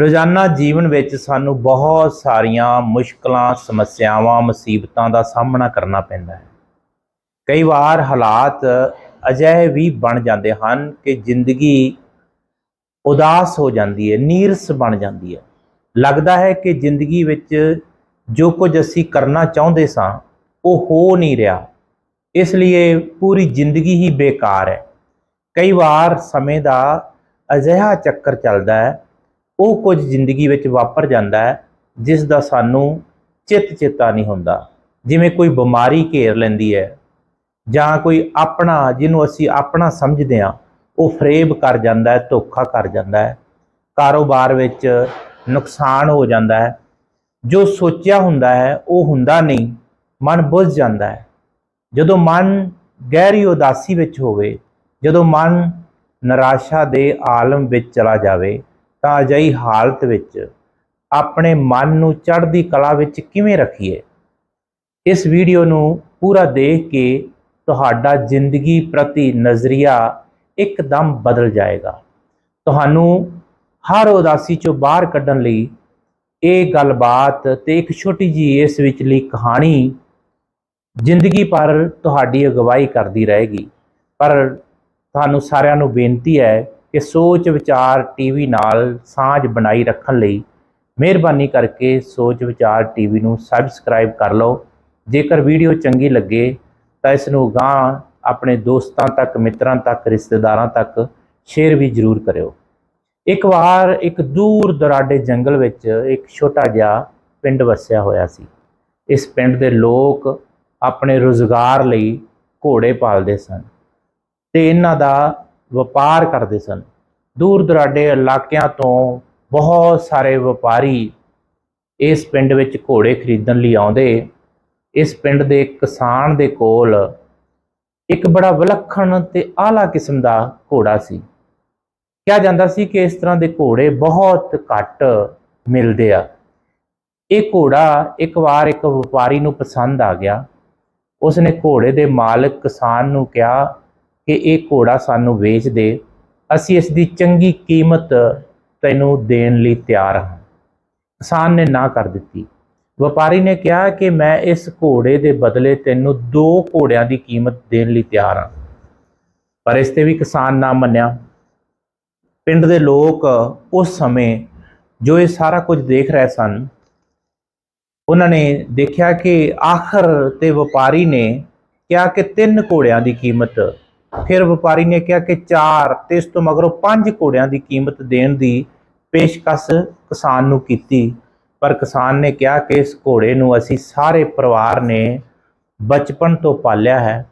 ਰੋਜ਼ਾਨਾ ਜੀਵਨ ਵਿੱਚ ਸਾਨੂੰ ਬਹੁਤ ਸਾਰੀਆਂ ਮੁਸ਼ਕਲਾਂ, ਸਮੱਸਿਆਵਾਂ, ਮੁਸੀਬਤਾਂ ਦਾ ਸਾਹਮਣਾ ਕਰਨਾ ਪੈਂਦਾ ਹੈ। ਕਈ ਵਾਰ ਹਾਲਾਤ ਅਜਿਹੇ ਵੀ ਬਣ ਜਾਂਦੇ ਹਨ ਕਿ ਜ਼ਿੰਦਗੀ ਉਦਾਸ ਹੋ ਜਾਂਦੀ ਹੈ, ਨੀਰਸ ਬਣ ਜਾਂਦੀ ਹੈ। ਲੱਗਦਾ ਹੈ ਕਿ ਜ਼ਿੰਦਗੀ ਵਿੱਚ ਜੋ ਕੁਝ ਅਸੀਂ ਕਰਨਾ ਚਾਹੁੰਦੇ ਸਾਂ, ਉਹ ਹੋ ਨਹੀਂ ਰਿਹਾ। ਇਸ ਲਈ ਪੂਰੀ ਜ਼ਿੰਦਗੀ ਹੀ ਬੇਕਾਰ ਹੈ। ਕਈ ਵਾਰ ਸਮੇਂ ਦਾ ਅਜਿਹਾ ਚੱਕਰ ਚੱਲਦਾ ਹੈ ਉਹ ਕੁਝ ਜ਼ਿੰਦਗੀ ਵਿੱਚ ਵਾਪਰ ਜਾਂਦਾ ਹੈ, ਜਿਸ ਦਾ ਸਾਨੂੰ ਚਿੱਤ ਚੇਤਾ ਨਹੀਂ ਹੁੰਦਾ। ਜਿਵੇਂ ਕੋਈ ਬਿਮਾਰੀ ਘੇਰ ਲੈਂਦੀ ਹੈ ਜਾਂ ਕੋਈ ਆਪਣਾ, ਜਿਹਨੂੰ ਅਸੀਂ ਆਪਣਾ ਸਮਝਦੇ ਹਾਂ, ਉਹ ਫਰੇਬ ਕਰ ਜਾਂਦਾ ਹੈ, ਧੋਖਾ ਕਰ ਜਾਂਦਾ ਹੈ। ਕਾਰੋਬਾਰ ਵਿੱਚ ਨੁਕਸਾਨ ਹੋ ਜਾਂਦਾ ਹੈ। ਜੋ ਸੋਚਿਆ ਹੁੰਦਾ ਹੈ, ਉਹ ਹੁੰਦਾ ਨਹੀਂ, ਮਨ ਬੁੱਝ ਜਾਂਦਾ ਹੈ। ਜਦੋਂ ਮਨ ਗਹਿਰੀ ਉਦਾਸੀ ਵਿੱਚ ਹੋਵੇ, ਜਦੋਂ ਮਨ ਨਿਰਾਸ਼ਾ ਦੇ ਆਲਮ ਵਿੱਚ ਚਲਾ ਜਾਵੇ ਤਾਂ ਅਜਿਹੀ ਹਾਲਤ ਵਿੱਚ ਆਪਣੇ ਮਨ ਨੂੰ ਚੜ੍ਹਦੀ ਕਲਾ ਵਿੱਚ ਕਿਵੇਂ ਰੱਖੀਏ? ਇਸ ਵੀਡੀਓ ਨੂੰ ਪੂਰਾ ਦੇਖ ਕੇ ਤੁਹਾਡਾ ਜ਼ਿੰਦਗੀ ਪ੍ਰਤੀ ਨਜ਼ਰੀਆ ਇੱਕਦਮ ਬਦਲ ਜਾਏਗਾ। ਤੁਹਾਨੂੰ ਹਰ ਉਦਾਸੀ ਚੋਂ ਬਾਹਰ ਕੱਢਣ ਲਈ ਇਹ ਗੱਲਬਾਤ ਤੇ ਇੱਕ ਛੋਟੀ ਜੀ ਇਸ ਵਿਚਲੀ ਕਹਾਣੀ ਜ਼ਿੰਦਗੀ ਭਰ ਤੁਹਾਡੀ ਅਗਵਾਈ ਕਰਦੀ ਰਹੇਗੀ। ਪਰ ਤੁਹਾਨੂੰ ਸਾਰਿਆਂ ਨੂੰ ਬੇਨਤੀ ਹੈ ਕਿ ਸੋਚ ਵਿਚਾਰ ਟੀਵੀ ਨਾਲ ਸਾਂਝ ਬਣਾਈ ਰੱਖਣ ਲਈ ਮਿਹਰਬਾਨੀ ਕਰਕੇ ਸੋਚ ਵਿਚਾਰ ਟੀਵੀ ਨੂੰ ਸਬਸਕ੍ਰਾਈਬ ਕਰ ਲਓ। ਜੇਕਰ ਵੀਡੀਓ ਚੰਗੀ ਲੱਗੇ ਤਾਂ ਇਸ ਨੂੰ ਗਾਂ ਆਪਣੇ ਦੋਸਤਾਂ ਤੱਕ, ਮਿੱਤਰਾਂ ਤੱਕ, ਰਿਸ਼ਤੇਦਾਰਾਂ ਤੱਕ ਸ਼ੇਅਰ ਵੀ ਜ਼ਰੂਰ ਕਰਿਓ। ਇੱਕ ਵਾਰ ਇੱਕ ਦੂਰ ਦਰਾਡੇ ਜੰਗਲ ਵਿੱਚ ਇੱਕ ਛੋਟਾ ਜਿਹਾ ਪਿੰਡ ਵਸਿਆ ਹੋਇਆ ਸੀ। ਇਸ ਪਿੰਡ ਦੇ ਲੋਕ ਆਪਣੇ ਰੋਜ਼ਗਾਰ ਲਈ ਘੋੜੇ ਪਾਲਦੇ ਸਨ ਤੇ ਇਹਨਾਂ ਦਾ ਵਪਾਰ ਕਰਦੇ ਸਨ। ਦੂਰ ਦਰਾਡੇ ਇਲਾਕਿਆਂ ਤੋਂ ਬਹੁਤ ਸਾਰੇ ਵਪਾਰੀ ਇਸ ਪਿੰਡ ਵਿੱਚ ਘੋੜੇ ਖਰੀਦਣ ਲਈ ਆਉਂਦੇ। ਇਸ ਪਿੰਡ ਦੇ ਕਿਸਾਨ ਦੇ ਕੋਲ ਇੱਕ ਬੜਾ ਵਿਲੱਖਣ ਤੇ ਆਲਾ ਕਿਸਮ ਦਾ ਘੋੜਾ ਸੀ। ਕਿਹਾ ਜਾਂਦਾ ਸੀ ਕਿ ਇਸ ਤਰ੍ਹਾਂ ਦੇ ਘੋੜੇ ਬਹੁਤ ਘੱਟ ਮਿਲਦੇ ਆ। ਇਹ ਘੋੜਾ ਇੱਕ ਵਾਰ ਇੱਕ ਵਪਾਰੀ ਨੂੰ ਪਸੰਦ ਆ ਗਿਆ। ਉਸਨੇ ਘੋੜੇ ਦੇ ਮਾਲਕ ਕਿਸਾਨ ਨੂੰ ਕਿਹਾ ਕਿ ਇਹ ਘੋੜਾ ਸਾਨੂੰ ਵੇਚ ਦੇ। ਅਸੀਂ ਇਸ ਦੀ ਚੰਗੀ ਕੀਮਤ ਤੈਨੂੰ ਦੇਣ ਲਈ ਤਿਆਰ ਹਾਂ। ਕਿਸਾਨ ਨੇ ਨਾ ਕਰ ਦਿੱਤੀ। ਵਪਾਰੀ ਨੇ ਕਿਹਾ ਕਿ ਮੈਂ ਇਸ ਘੋੜੇ ਦੇ ਬਦਲੇ ਤੈਨੂੰ ਦੋ ਘੋੜਿਆਂ ਦੀ ਕੀਮਤ ਦੇਣ ਲਈ ਤਿਆਰ ਹਾਂ। ਪਰ ਇਸ ਤੇ ਵੀ ਕਿਸਾਨ ਨਾ ਮੰਨਿਆ। ਪਿੰਡ ਦੇ ਲੋਕ ਉਸ ਸਮੇਂ ਜੋ ਇਹ ਸਾਰਾ ਕੁਝ ਦੇਖ ਰਹੇ ਸਨ, ਉਹਨਾਂ ਨੇ ਦੇਖਿਆ ਕਿ ਆਖਰ ਤੇ ਵਪਾਰੀ ਨੇ ਕਿਹਾ ਕਿ ਤਿੰਨ ਘੋੜਿਆਂ ਦੀ ਕੀਮਤ ਫਿਰ ਵਪਾਰੀ ਨੇ ਕਿਹਾ ਕਿ ਚਾਰ ਤੇ ਇਸ ਤੋਂ ਮਗਰੋਂ ਪੰਜ ਘੋੜਿਆਂ ਦੀ ਕੀਮਤ ਦੇਣ ਦੀ ਪੇਸ਼ਕਸ਼ ਕਿਸਾਨ ਨੂੰ ਕੀਤੀ। ਪਰ ਕਿਸਾਨ ਨੇ ਕਿਹਾ ਕਿ ਇਸ ਘੋੜੇ ਨੂੰ ਅਸੀਂ ਸਾਰੇ ਪਰਿਵਾਰ ਨੇ ਬਚਪਨ ਤੋਂ ਪਾਲਿਆ ਹੈ।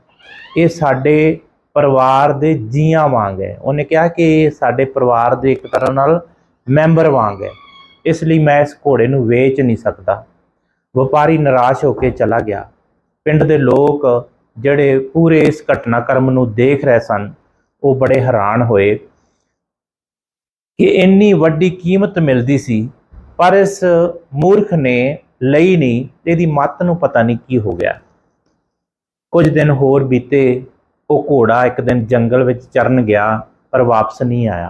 ਇਹ ਸਾਡੇ ਪਰਿਵਾਰ ਦੇ ਜੀਆਂ ਵਾਂਗ ਹੈ। ਉਹਨੇ ਕਿਹਾ ਕਿ ਇਹ ਸਾਡੇ ਪਰਿਵਾਰ ਦੇ ਇੱਕ ਤਰ੍ਹਾਂ ਨਾਲ ਮੈਂਬਰ ਵਾਂਗ ਹੈ। ਇਸ ਲਈ ਮੈਂ ਇਸ ਘੋੜੇ ਨੂੰ ਵੇਚ ਨਹੀਂ ਸਕਦਾ। ਵਪਾਰੀ ਨਿਰਾਸ਼ ਹੋ ਕੇ ਚਲਾ ਗਿਆ। ਪਿੰਡ ਦੇ ਲੋਕ ਜਿਹੜੇ ਪੂਰੇ ਇਸ ਘਟਨਾਕ੍ਰਮ ਨੂੰ ਦੇਖ ਰਹੇ ਸਨ, ਉਹ ਬੜੇ ਹੈਰਾਨ ਹੋਏ ਕਿ ਇੰਨੀ ਵੱਡੀ ਕੀਮਤ ਮਿਲਦੀ ਸੀ, ਪਰ ਇਸ ਮੂਰਖ ਨੇ ਲਈ ਨਹੀਂ, ਇਹਦੀ ਮੱਤ ਨੂੰ ਪਤਾ ਨਹੀਂ ਕੀ ਹੋ ਗਿਆ। ਕੁਝ ਦਿਨ ਹੋਰ ਬੀਤੇ, ਉਹ ਘੋੜਾ ਇੱਕ ਦਿਨ ਜੰਗਲ ਵਿੱਚ ਚਰਨ ਗਿਆ, ਪਰ ਵਾਪਸ ਨਹੀਂ ਆਇਆ।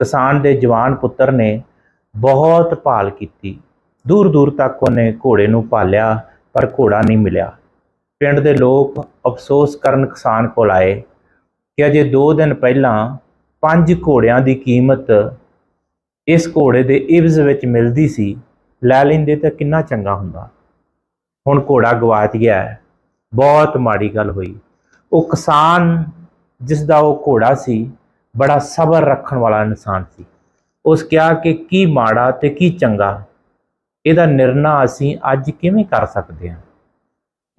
ਕਿਸਾਨ ਦੇ ਜਵਾਨ ਪੁੱਤਰ ਨੇ ਬਹੁਤ ਭਾਲ ਕੀਤੀ। ਦੂਰ ਦੂਰ ਤੱਕ ਉਹਨੇ ਘੋੜੇ ਨੂੰ ਪਾਲਿਆ ਪਰ ਘੋੜਾ ਨਹੀਂ ਮਿਲਿਆ। ਪਿੰਡ ਦੇ ਲੋਕ ਅਫਸੋਸ ਕਰਨ ਕਿਸਾਨ ਕੋਲ ਆਏ ਕਿ ਅਜੇ 2 ਦਿਨ ਪਹਿਲਾਂ ਪੰਜ ਘੋੜਿਆਂ ਦੀ ਕੀਮਤ ਇਸ ਘੋੜੇ ਦੇ ਇਵਜ਼ ਵਿੱਚ ਮਿਲਦੀ ਸੀ। ਲੈ ਲੈਂਦੇ ਤਾਂ ਕਿੰਨਾ ਚੰਗਾ ਹੁੰਦਾ। ਹੁਣ ਘੋੜਾ ਗਵਾਚ ਗਿਆ ਹੈ। ਬਹੁਤ ਮਾੜੀ ਗੱਲ ਹੋਈ। ਉਹ ਕਿਸਾਨ ਜਿਸ ਦਾ ਉਹ ਘੋੜਾ ਸੀ, ਬੜਾ ਸਬਰ ਰੱਖਣ ਵਾਲਾ ਇਨਸਾਨ ਸੀ। ਉਸ ਕਿਹਾ ਕਿ ਕੀ ਮਾੜਾ ਤੇ ਕੀ ਚੰਗਾ। ਇਹਦਾ ਨਿਰਣਾ ਅਸੀਂ ਅੱਜ ਕਿਵੇਂ ਕਰ ਸਕਦੇ ਹਾਂ?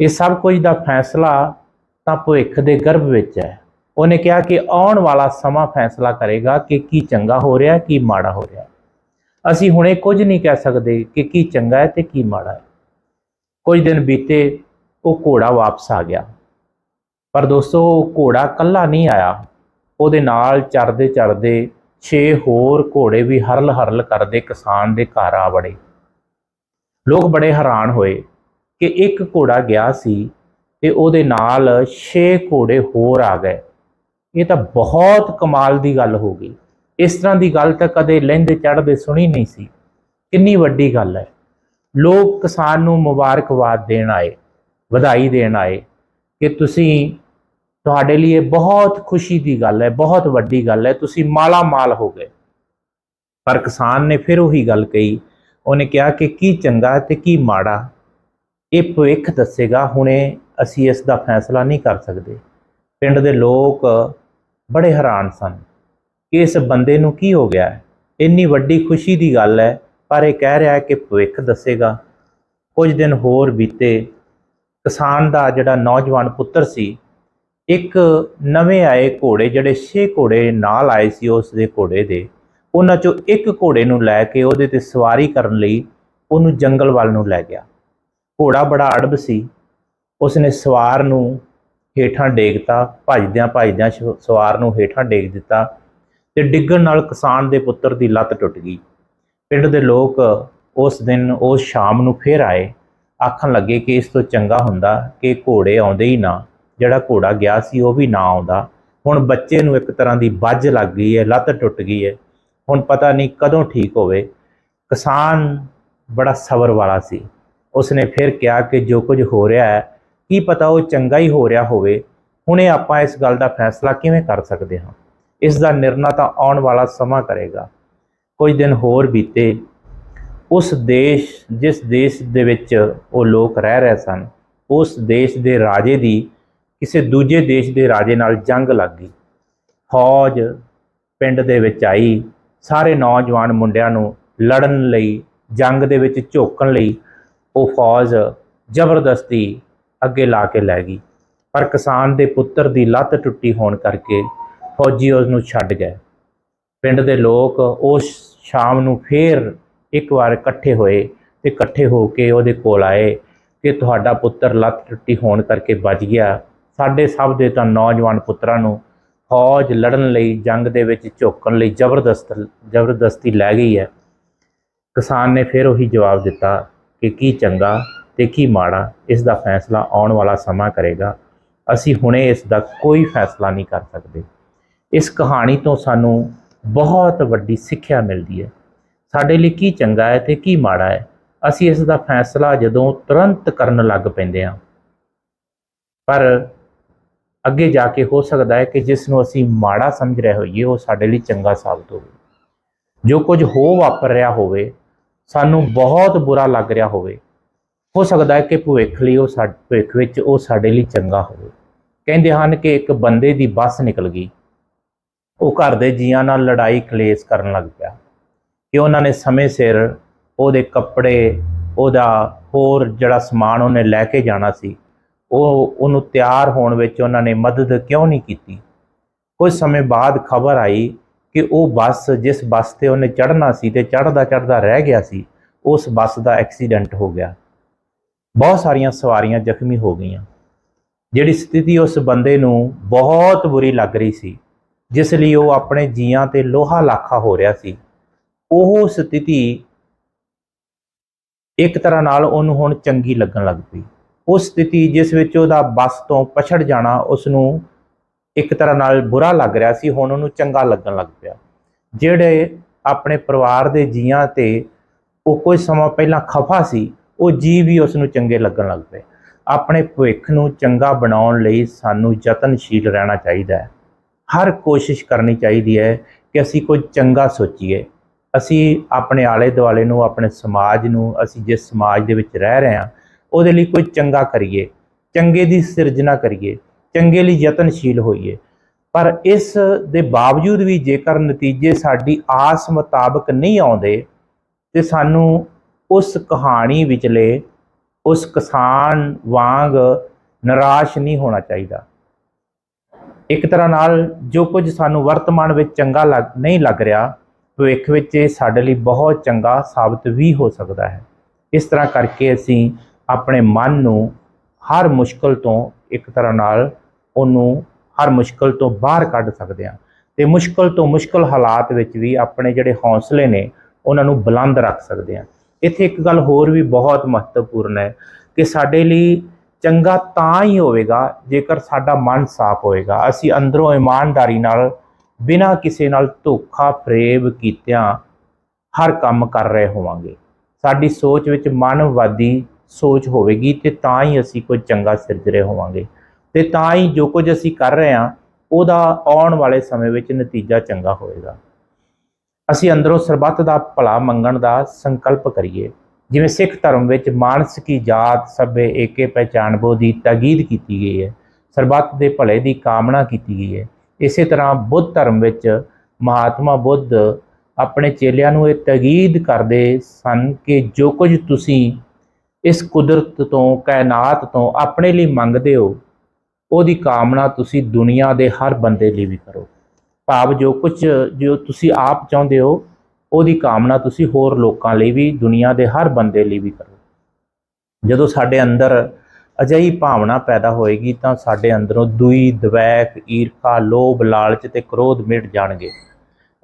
ਇਹ ਸਭ ਕੁਝ ਦਾ ਫੈਸਲਾ ਤਾਂ ਭਵਿੱਖ ਦੇ ਗਰਭ ਵਿੱਚ ਹੈ। ਉਹਨੇ ਕਿਹਾ ਕਿ ਆਉਣ ਵਾਲਾ ਸਮਾਂ ਫੈਸਲਾ ਕਰੇਗਾ ਕਿ ਕੀ ਚੰਗਾ ਹੋ ਰਿਹਾ, ਕੀ ਮਾੜਾ ਹੋ ਰਿਹਾ। ਅਸੀਂ ਹੁਣੇ ਕੁਝ ਨਹੀਂ ਕਹਿ ਸਕਦੇ ਕਿ ਕੀ ਚੰਗਾ ਹੈ ਤੇ ਕੀ ਮਾੜਾ ਹੈ। ਕੁਝ ਦਿਨ ਬੀਤੇ ਉਹ ਘੋੜਾ ਵਾਪਸ ਆ ਗਿਆ। ਪਰ ਦੋਸਤੋ, ਉਹ ਘੋੜਾ ਕੱਲਾ ਨਹੀਂ ਆਇਆ। ਉਹਦੇ ਨਾਲ ਚਰਦੇ ਚੜਦੇ 6 ਹੋਰ ਘੋੜੇ ਵੀ ਹਰਲ ਹਰਲ ਕਰਦੇ ਕਿਸਾਨ ਦੇ ਘਰ ਆ ਵੜੇ। ਲੋਕ ਬੜੇ ਹੈਰਾਨ ਹੋਏ। ਕਿ ਇੱਕ ਘੋੜਾ ਗਿਆ ਸੀ ਤੇ ਉਹਦੇ ਨਾਲ 6 ਘੋੜੇ ਹੋਰ ਆ ਗਏ। ਇਹ ਤਾਂ ਬਹੁਤ ਕਮਾਲ ਦੀ ਗੱਲ ਹੋ ਗਈ। ਇਸ ਤਰ੍ਹਾਂ ਦੀ ਗੱਲ ਤਾਂ ਕਦੇ ਲਹਿੰਦੇ ਚੜ੍ਹਦੇ ਸੁਣੀ ਨਹੀਂ ਸੀ। ਕਿੰਨੀ ਵੱਡੀ ਗੱਲ ਹੈ। ਲੋਕ ਕਿਸਾਨ ਨੂੰ ਮੁਬਾਰਕਬਾਦ ਦੇਣ ਆਏ, ਵਧਾਈ ਦੇਣ ਆਏ ਕਿ ਤੁਸੀਂ ਤੁਹਾਡੇ ਲਈ ਇਹ ਬਹੁਤ ਖੁਸ਼ੀ ਦੀ ਗੱਲ ਹੈ, ਬਹੁਤ ਵੱਡੀ ਗੱਲ ਹੈ, ਤੁਸੀਂ ਮਾਲਾ ਮਾਲ ਹੋ ਗਏ। ਪਰ ਕਿਸਾਨ ਨੇ ਫਿਰ ਉਹੀ ਗੱਲ ਕਹੀ। ਉਹਨੇ ਕਿਹਾ ਕਿ ਕੀ ਚੰਗਾ ਤੇ ਕੀ ਮਾੜਾ। ਇਹ ਭਵਿੱਖ ਦੱਸੇਗਾ, ਹੁਣੇ ਅਸੀਂ ਇਸ ਦਾ ਫੈਸਲਾ ਨਹੀਂ ਕਰ ਸਕਦੇ। ਪਿੰਡ ਦੇ ਲੋਕ ਬੜੇ ਹੈਰਾਨ ਸਨ ਕਿ ਇਸ ਬੰਦੇ ਨੂੰ ਕੀ ਹੋ ਗਿਆ ਹੈ। ਇੰਨੀ ਵੱਡੀ ਖੁਸ਼ੀ ਦੀ ਗੱਲ ਹੈ, ਪਰ ਇਹ ਕਹਿ ਰਿਹਾ ਹੈ ਕਿ ਭਵਿੱਖ ਦੱਸੇਗਾ। ਕੁਝ ਦਿਨ ਹੋਰ ਬੀਤੇ, ਕਿਸਾਨ ਦਾ ਜਿਹੜਾ ਨੌਜਵਾਨ ਪੁੱਤਰ ਸੀ, ਇੱਕ ਨਵੇਂ ਆਏ ਘੋੜੇ, ਜਿਹੜੇ 6 ਘੋੜੇ ਨਾਲ ਆਏ ਸੀ ਉਸ ਦੇ ਘੋੜੇ ਦੇ, ਉਹਨਾਂ ਚੋਂ ਇੱਕ ਘੋੜੇ ਨੂੰ ਲੈ ਕੇ ਉਹਦੇ ਤੇ ਸਵਾਰੀ ਕਰਨ ਲਈ ਉਹਨੂੰ ਜੰਗਲ ਵੱਲ ਨੂੰ ਲੈ ਗਿਆ। ਘੋੜਾ ਬੜਾ ਅੜਬ ਸੀ। ਉਸਨੇ ਸਵਾਰ ਨੂੰ ਹੇਠਾਂ ਡੇਗਤਾ ਭੱਜਦਿਆਂ ਭੱਜਦਿਆਂ ਸਵਾਰ ਨੂੰ ਹੇਠਾਂ ਡੇਗ ਦਿੱਤਾ ਤੇ ਡਿੱਗਣ ਨਾਲ ਕਿਸਾਨ ਦੇ ਪੁੱਤਰ ਦੀ ਲੱਤ ਟੁੱਟ ਗਈ। ਪਿੰਡ ਦੇ ਲੋਕ ਉਸ ਦਿਨ ਉਸ ਸ਼ਾਮ ਨੂੰ ਫੇਰ ਆਏ, ਆਖਣ ਲੱਗੇ ਕਿ ਇਸ ਤੋਂ ਚੰਗਾ ਹੁੰਦਾ ਕਿ ਘੋੜੇ ਆਉਂਦੇ ਹੀ ਨਾ। ਜਿਹੜਾ ਘੋੜਾ ਗਿਆ ਸੀ, ਉਹ ਵੀ ਨਾ ਆਉਂਦਾ। ਹੁਣ ਬੱਚੇ ਨੂੰ ਇੱਕ ਤਰ੍ਹਾਂ ਦੀ ਵੱਜ ਲੱਗ ਗਈ ਹੈ, ਲੱਤ ਟੁੱਟ ਗਈ ਹੈ। ਹੁਣ ਪਤਾ ਨਹੀਂ ਕਦੋਂ ਠੀਕ ਹੋਵੇ। ਕਿਸਾਨ ਬੜਾ ਸਬਰ ਵਾਲਾ ਸੀ। ਉਸਨੇ ਫਿਰ ਕਿਹਾ ਕਿ ਜੋ ਕੁਝ ਹੋ ਰਿਹਾ ਹੈ, ਕੀ ਪਤਾ ਉਹ ਚੰਗਾ ਹੀ ਹੋ ਰਿਹਾ ਹੋਵੇ। ਹੁਣੇ ਆਪਾਂ ਇਸ ਗੱਲ ਦਾ ਫੈਸਲਾ ਕਿਵੇਂ ਕਰ ਸਕਦੇ ਹਾਂ? ਇਸ ਦਾ ਨਿਰਣਾ ਤਾਂ ਆਉਣ ਵਾਲਾ ਸਮਾਂ ਕਰੇਗਾ। ਕੁਝ ਦਿਨ ਹੋਰ ਬੀਤੇ, ਉਸ ਦੇਸ਼, ਜਿਸ ਦੇਸ਼ ਦੇ ਵਿੱਚ ਉਹ ਲੋਕ ਰਹਿ ਰਹੇ ਸਨ, ਉਸ ਦੇਸ਼ ਦੇ ਰਾਜੇ ਦੀ ਕਿਸੇ ਦੂਜੇ ਦੇਸ਼ ਦੇ ਰਾਜੇ ਨਾਲ ਜੰਗ ਲੱਗ ਗਈ। ਫੌਜ ਪਿੰਡ ਦੇ ਵਿੱਚ ਆਈ। ਸਾਰੇ ਨੌਜਵਾਨ ਮੁੰਡਿਆਂ ਨੂੰ ਲੜਨ ਲਈ, ਜੰਗ ਦੇ ਵਿੱਚ ਝੋਕਣ ਲਈ ਉਹ ਫੌਜ ਜ਼ਬਰਦਸਤੀ ਅੱਗੇ ਲਾ ਕੇ ਲੈ ਗਈ। ਪਰ ਕਿਸਾਨ ਦੇ ਪੁੱਤਰ ਦੀ ਲੱਤ ਟੁੱਟੀ ਹੋਣ ਕਰਕੇ ਫੌਜੀ ਉਸ ਨੂੰ ਛੱਡ ਗਏ। ਪਿੰਡ ਦੇ ਲੋਕ ਉਸ ਸ਼ਾਮ ਨੂੰ ਫੇਰ ਇੱਕ ਵਾਰ ਇਕੱਠੇ ਹੋਏ ਤੇ ਇਕੱਠੇ ਹੋ ਕੇ ਉਹਦੇ ਕੋਲ ਆਏ ਕਿ ਤੁਹਾਡਾ ਪੁੱਤਰ ਲੱਤ ਟੁੱਟੀ ਹੋਣ ਕਰਕੇ ਬਚ ਗਿਆ। ਸਾਡੇ ਸਭ ਦੇ ਤਾਂ ਨੌਜਵਾਨ ਪੁੱਤਰਾਂ ਨੂੰ ਫੌਜ ਲੜਨ ਲਈ, ਜੰਗ ਦੇ ਵਿੱਚ ਝੋਕਣ ਲਈ ਜ਼ਬਰਦਸਤ, ਜ਼ਬਰਦਸਤੀ ਲੈ ਗਈ ਹੈ। ਕਿਸਾਨ ਨੇ ਫਿਰ ਉਹੀ ਜਵਾਬ ਦਿੱਤਾ ਕਿ ਕੀ ਚੰਗਾ ਤੇ ਕੀ ਮਾੜਾ ਇਸ ਦਾ ਫੈਸਲਾ ਆਉਣ ਵਾਲਾ ਸਮਾਂ ਕਰੇਗਾ। ਅਸੀਂ ਹੁਣੇ ਇਸ ਦਾ ਕੋਈ ਫੈਸਲਾ ਨਹੀਂ ਕਰ ਸਕਦੇ। ਇਸ ਕਹਾਣੀ ਤੋਂ ਸਾਨੂੰ ਬਹੁਤ ਵੱਡੀ ਸਿੱਖਿਆ ਮਿਲਦੀ ਹੈ। ਸਾਡੇ ਲਈ ਕੀ ਚੰਗਾ ਹੈ ਤੇ ਕੀ ਮਾੜਾ ਹੈ? ਅਸੀਂ ਇਸ ਦਾ ਫੈਸਲਾ ਜਦੋਂ ਤੁਰੰਤ ਕਰਨ ਲੱਗ ਪੈਂਦੇ ਹਾਂ। ਪਰ ਅੱਗੇ ਜਾ ਕੇ ਹੋ ਸਕਦਾ ਹੈ ਕਿ ਜਿਸ ਨੂੰ ਅਸੀਂ ਮਾੜਾ ਸਮਝ ਰਹੇ ਹੋਈਏ, ਉਹ ਸਾਡੇ ਲਈ ਚੰਗਾ ਸਾਬਤ ਹੋਵੇ। ਜੋ ਕੁਝ ਹੋ ਵਾਪਰ ਰਿਹਾ ਹੋਵੇ ਸਾਨੂੰ ਬਹੁਤ ਬੁਰਾ ਲੱਗ ਰਿਹਾ ਹੋਵੇ। ਹੋ ਸਕਦਾ ਹੈ ਕਿ ਭਵਿੱਖ ਲਈ ਉਹ ਸਾਡੇ ਭਵਿੱਖ ਵਿੱਚ ਉਹ ਸਾਡੇ ਲਈ ਚੰਗਾ ਹੋਵੇ। ਕਹਿੰਦੇ ਹਨ ਕਿ ਇੱਕ ਬੰਦੇ ਦੀ ਬੱਸ ਨਿਕਲ ਗਈ। ਉਹ ਘਰ ਦੇ ਜੀਆਂ ਨਾਲ ਲੜਾਈ ਕਲੇਸ਼ ਕਰਨ ਲੱਗ ਪਿਆ। ਕਿ ਉਹਨਾਂ ਨੇ ਸਮੇਂ ਸਿਰ ਉਹਦੇ ਕੱਪੜੇ, ਉਹਦਾ ਹੋਰ ਜਿਹੜਾ ਸਮਾਨ ਉਹਨੇ ਲੈ ਕੇ ਜਾਣਾ ਸੀ, ਉਹ ਉਹਨੂੰ ਤਿਆਰ ਹੋਣ ਵਿੱਚ ਉਹਨਾਂ ਨੇ ਮਦਦ ਕਿਉਂ ਨਹੀਂ ਕੀਤੀ? ਕੁਝ ਸਮੇਂ ਬਾਅਦ ਖਬਰ ਆਈ ਕਿ ਉਹ ਬੱਸ, ਜਿਸ ਬੱਸ ਤੇ ਉਹਨੇ ਚੜ੍ਹਨਾ ਸੀ ਤੇ ਚੜ੍ਹਦਾ ਚੜ੍ਹਦਾ ਰਹਿ ਗਿਆ ਸੀ, ਉਸ ਬੱਸ ਦਾ ਐਕਸੀਡੈਂਟ ਹੋ ਗਿਆ। ਬਹੁਤ ਸਾਰੀਆਂ ਸਵਾਰੀਆਂ ਜ਼ਖਮੀ ਹੋ ਗਈਆਂ। ਜਿਹੜੀ ਸਥਿਤੀ ਉਸ ਬੰਦੇ ਨੂੰ ਬਹੁਤ ਬੁਰੀ ਲੱਗ ਰਹੀ ਸੀ, ਜਿਸ ਲਈ ਉਹ ਆਪਣੇ ਜੀਆਂ ਤੇ ਲੋਹਾ ਲਾਖਾ ਹੋ ਰਿਹਾ ਸੀ। ਉਹ ਸਥਿਤੀ ਇੱਕ ਤਰ੍ਹਾਂ ਨਾਲ ਉਹਨੂੰ ਹੁਣ ਚੰਗੀ ਲੱਗਣ ਲੱਗ ਪਈ। ਉਹ ਸਥਿਤੀ ਜਿਸ ਵਿੱਚ ਉਹਦਾ ਬੱਸ ਤੋਂ ਪਛੜ ਜਾਣਾ, ਉਸ ਨੂੰ ਇੱਕ ਤਰ੍ਹਾਂ ਨਾਲ ਬੁਰਾ ਲੱਗ ਰਿਹਾ ਸੀ, ਹੁਣ ਉਹਨੂੰ ਚੰਗਾ ਲੱਗਣ ਲੱਗ ਪਿਆ। ਜਿਹੜੇ ਆਪਣੇ ਪਰਿਵਾਰ ਦੇ ਜੀਆਂ ਤੇ ਉਹ ਕੁਝ ਸਮਾਂ ਪਹਿਲਾਂ ਖਫਾ ਸੀ, ਉਹ ਜੀ ਵੀ ਉਸ ਨੂੰ ਚੰਗੇ ਲੱਗਣ ਲੱਗ ਪਏ। ਆਪਣੇ ਭਵਿੱਖ ਨੂੰ ਚੰਗਾ ਬਣਾਉਣ ਲਈ ਸਾਨੂੰ ਯਤਨਸ਼ੀਲ ਰਹਿਣਾ ਚਾਹੀਦਾ ਹੈ। ਹਰ ਕੋਸ਼ਿਸ਼ ਕਰਨੀ ਚਾਹੀਦੀ ਹੈ ਕਿ ਅਸੀਂ ਕੁਝ ਚੰਗਾ ਸੋਚੀਏ। ਅਸੀਂ ਆਪਣੇ ਆਲੇ ਦੁਆਲੇ ਨੂੰ, ਆਪਣੇ ਸਮਾਜ ਨੂੰ, ਅਸੀਂ ਜਿਸ ਸਮਾਜ ਦੇ ਵਿੱਚ ਰਹਿ ਰਹੇ ਹਾਂ, ਉਹਦੇ ਲਈ ਕੋਈ ਚੰਗਾ ਕਰੀਏ। ਚੰਗੇ ਦੀ ਸਿਰਜਣਾ ਕਰੀਏ। ਚੰਗੇ ਲਈ ਯਤਨਸ਼ੀਲ ਹੋਈਏ। ਪਰ ਇਸ ਦੇ ਬਾਵਜੂਦ ਵੀ ਜੇਕਰ ਨਤੀਜੇ ਸਾਡੀ ਆਸ ਮੁਤਾਬਕ ਨਹੀਂ ਆਉਂਦੇ, ਤੇ ਸਾਨੂੰ ਉਸ ਕਹਾਣੀ ਵਿਚਲੇ ਉਸ ਕਿਸਾਨ ਵਾਂਗ ਨਿਰਾਸ਼ ਨਹੀਂ ਹੋਣਾ ਚਾਹੀਦਾ। ਇੱਕ ਤਰ੍ਹਾਂ ਨਾਲ ਜੋ ਕੁਝ ਸਾਨੂੰ ਵਰਤਮਾਨ ਵਿੱਚ ਚੰਗਾ ਲੱਗ, ਨਹੀਂ ਲੱਗ ਰਿਹਾ, ਭਵਿੱਖ ਵਿੱਚ ਇਹ ਸਾਡੇ ਲਈ ਬਹੁਤ ਚੰਗਾ ਸਾਬਤ ਵੀ ਹੋ ਸਕਦਾ ਹੈ। ਇਸ ਤਰ੍ਹਾਂ ਕਰਕੇ ਅਸੀਂ ਆਪਣੇ ਮਨ ਨੂੰ ਹਰ ਮੁਸ਼ਕਲ ਤੋਂ ਇੱਕ ਤਰ੍ਹਾਂ ਨਾਲ ਉਹਨੂੰ ਹਰ ਮੁਸ਼ਕਲ ਤੋਂ ਬਾਹਰ ਕੱਢ ਸਕਦੇ ਹਾਂ। ਤੇ ਮੁਸ਼ਕਲ ਤੋਂ ਮੁਸ਼ਕਲ ਹਾਲਾਤ ਵਿੱਚ ਵੀ ਆਪਣੇ ਜਿਹੜੇ ਹੌਸਲੇ ਨੇ, ਉਹਨਾਂ ਨੂੰ ਬੁਲੰਦ ਰੱਖ ਸਕਦੇ ਹਾਂ। ਇੱਥੇ ਇੱਕ ਗੱਲ ਹੋਰ ਵੀ ਬਹੁਤ ਮਹੱਤਵਪੂਰਨ ਹੈ ਕਿ ਸਾਡੇ ਲਈ ਚੰਗਾ ਤਾਂ ਹੀ ਹੋਵੇਗਾ ਜੇਕਰ ਸਾਡਾ ਮਨ ਸਾਫ਼ ਹੋਵੇਗਾ। ਅਸੀਂ ਅੰਦਰੋਂ ਇਮਾਨਦਾਰੀ ਨਾਲ ਬਿਨਾਂ ਕਿਸੇ ਨਾਲ ਧੋਖਾ ਫਰੇਬ ਕੀਤਿਆਂ ਹਰ ਕੰਮ ਕਰ ਰਹੇ ਹੋਵਾਂਗੇ। ਸਾਡੀ ਸੋਚ ਵਿੱਚ ਮਨਵਾਦੀ ਸੋਚ ਹੋਵੇਗੀ ਤੇ ਤਾਂ ਹੀ ਅਸੀਂ ਕੋਈ ਚੰਗਾ ਸਿਰਜ ਰਹੇ ਹੋਵਾਂਗੇ। ਤੇ ਤਾਂ ਹੀ ਜੋ ਕੁਝ ਅਸੀਂ ਕਰ ਰਹੇ ਹਾਂ, ਉਹਦਾ ਆਉਣ ਵਾਲੇ ਸਮੇਂ ਵਿੱਚ ਨਤੀਜਾ ਚੰਗਾ ਹੋਵੇਗਾ ਅਸੀਂ ਅੰਦਰੋਂ ਸਰਬੱਤ ਦਾ ਭਲਾ ਮੰਗਣ ਦਾ ਸੰਕਲਪ ਕਰੀਏ। ਜਿਵੇਂ ਸਿੱਖ ਧਰਮ ਵਿੱਚ ਮਾਨਸ ਕੀ ਜਾਤ ਸਭੇ ਏਕੇ ਪਹਿਚਾਨਬੋ ਦੀ ਤਾਕੀਦ ਕੀਤੀ ਗਈ ਹੈ, ਸਰਬੱਤ ਦੇ ਭਲੇ ਦੀ ਕਾਮਨਾ ਕੀਤੀ ਗਈ ਹੈ। ਇਸੇ ਤਰ੍ਹਾਂ ਬੁੱਧ ਧਰਮ ਵਿੱਚ ਮਹਾਤਮਾ ਬੁੱਧ ਆਪਣੇ ਚੇਲਿਆਂ ਨੂੰ ਇਹ ਤਾਕੀਦ ਕਰਦੇ ਸਨ ਕਿ ਜੋ ਕੁਝ ਤੁਸੀਂ ਇਸ ਕੁਦਰਤ ਤੋਂ, ਕਾਇਨਾਤ ਤੋਂ ਆਪਣੇ ਲਈ ਮੰਗਦੇ ਹੋ ਉਹਦੀ ਕਾਮਨਾ ਤੁਸੀਂ ਦੁਨੀਆ ਦੇ ਹਰ ਬੰਦੇ ਲਈ ਵੀ ਕਰੋ। ਭਾਵ ਜੋ ਕੁਝ ਜੋ ਤੁਸੀਂ ਆਪ ਚਾਹੁੰਦੇ ਹੋ, ਉਹਦੀ ਕਾਮਨਾ ਤੁਸੀਂ ਹੋਰ ਲੋਕਾਂ ਲਈ ਵੀ, ਦੁਨੀਆ ਦੇ ਹਰ ਬੰਦੇ ਲਈ ਵੀ ਕਰੋ। ਜਦੋਂ ਸਾਡੇ ਅੰਦਰ ਅਜਿਹੀ ਭਾਵਨਾ ਪੈਦਾ ਹੋਏਗੀ ਤਾਂ ਸਾਡੇ ਅੰਦਰੋਂ ਦੂਈ ਦਵੈਕ ਈਰਖਾ, ਲੋਭ, ਲਾਲਚ ਤੇ ਕ੍ਰੋਧ ਮਿਟ ਜਾਣਗੇ।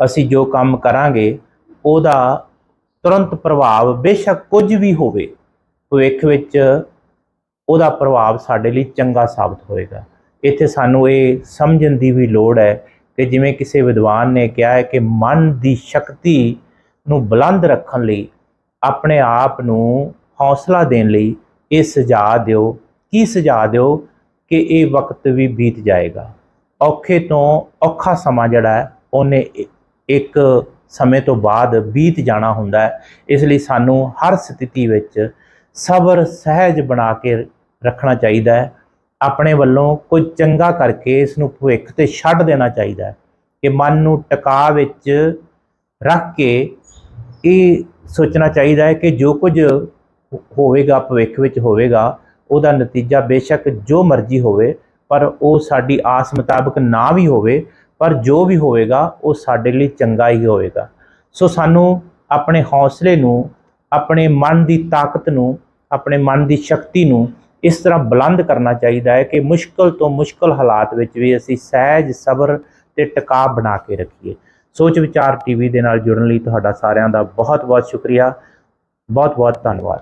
ਅਸੀਂ ਜੋ ਕੰਮ ਕਰਾਂਗੇ, ਉਹਦਾ ਤੁਰੰਤ ਪ੍ਰਭਾਵ ਬੇਸ਼ੱਕ ਕੁਝ ਵੀ ਹੋਵੇ, ਭਵਿੱਖ ਵਿੱਚ ਉਹਦਾ ਪ੍ਰਭਾਵ ਸਾਡੇ ਲਈ ਚੰਗਾ ਸਾਬਤ ਹੋਏਗਾ। ਇੱਥੇ ਸਾਨੂੰ ਇਹ ਸਮਝਣ ਦੀ ਵੀ ਲੋੜ ਹੈ ਕਿ ਜਿਵੇਂ ਕਿਸੇ ਵਿਦਵਾਨ ਨੇ ਕਿਹਾ ਹੈ ਕਿ ਮਨ ਦੀ ਸ਼ਕਤੀ ਨੂੰ ਬੁਲੰਦ ਰੱਖਣ ਲਈ, ਆਪਣੇ ਆਪ ਨੂੰ ਹੌਸਲਾ ਦੇਣ ਲਈ ਇਹ ਸੁਝਾਅ ਦਿਓ। ਕੀ ਸੁਝਾਅ ਦਿਓ ਕਿ ਇਹ ਵਕਤ ਵੀ ਬੀਤ ਜਾਏਗਾ। ਔਖੇ ਤੋਂ ਔਖਾ ਸਮਾਂ ਜਿਹੜਾ ਹੈ, ਉਹਨੇ ਇੱਕ ਸਮੇਂ ਤੋਂ ਬਾਅਦ ਬੀਤ ਜਾਣਾ ਹੁੰਦਾ ਹੈ। ਇਸ ਲਈ ਸਾਨੂੰ ਹਰ ਸਥਿਤੀ ਵਿੱਚ ਸਬਰ ਸਹਿਜ ਬਣਾ ਕੇ ਰੱਖਣਾ ਚਾਹੀਦਾ ਹੈ। ਆਪਣੇ ਵੱਲੋਂ ਕੋਈ ਚੰਗਾ ਕਰਕੇ ਇਸ ਨੂੰ ਭਵਿੱਖ ਤੇ ਛੱਡ ਦੇਣਾ ਚਾਹੀਦਾ ਹੈ ਕਿ ਮਨ ਨੂੰ ਟਿਕਾ ਵਿੱਚ ਰੱਖ ਕੇ ਇਹ ਸੋਚਣਾ ਚਾਹੀਦਾ ਹੈ ਕਿ ਜੋ ਕੁਝ ਹੋਵੇਗਾ, ਭਵਿੱਖ ਵਿੱਚ ਹੋਵੇਗਾ, ਉਹਦਾ ਨਤੀਜਾ ਬੇਸ਼ੱਕ ਜੋ ਮਰਜ਼ੀ ਹੋਵੇ, ਪਰ ਉਹ ਸਾਡੀ ਆਸ ਮੁਤਾਬਕ ਨਾ ਵੀ ਹੋਵੇ, ਪਰ ਜੋ ਵੀ ਹੋਵੇਗਾ, ਉਹ ਸਾਡੇ ਲਈ ਚੰਗਾ ਹੀ ਹੋਵੇਗਾ। ਸੋ ਸਾਨੂੰ ਆਪਣੇ ਹੌਸਲੇ ਨੂੰ, ਆਪਣੇ ਮਨ ਦੀ ਤਾਕਤ ਨੂੰ ਆਪਣੇ ਮਨ ਦੀ ਸ਼ਕਤੀ ਨੂੰ ਇਸ ਤਰ੍ਹਾਂ ਬੁਲੰਦ ਕਰਨਾ ਚਾਹੀਦਾ ਹੈ ਕਿ ਮੁਸ਼ਕਲ ਤੋਂ ਮੁਸ਼ਕਲ ਹਾਲਾਤ ਵਿੱਚ ਵੀ ਅਸੀਂ ਸਹਿਜ, ਸਬਰ ਤੇ ਟਿਕਾ ਬਣਾ ਕੇ ਰੱਖੀਏ। ਸੋਚ ਵਿਚਾਰ ਟੀਵੀ ਦੇ ਨਾਲ ਜੁੜਨ ਲਈ ਤੁਹਾਡਾ ਸਾਰਿਆਂ ਦਾ ਬਹੁਤ ਬਹੁਤ ਸ਼ੁਕਰੀਆ। ਬਹੁਤ ਬਹੁਤ ਧੰਨਵਾਦ।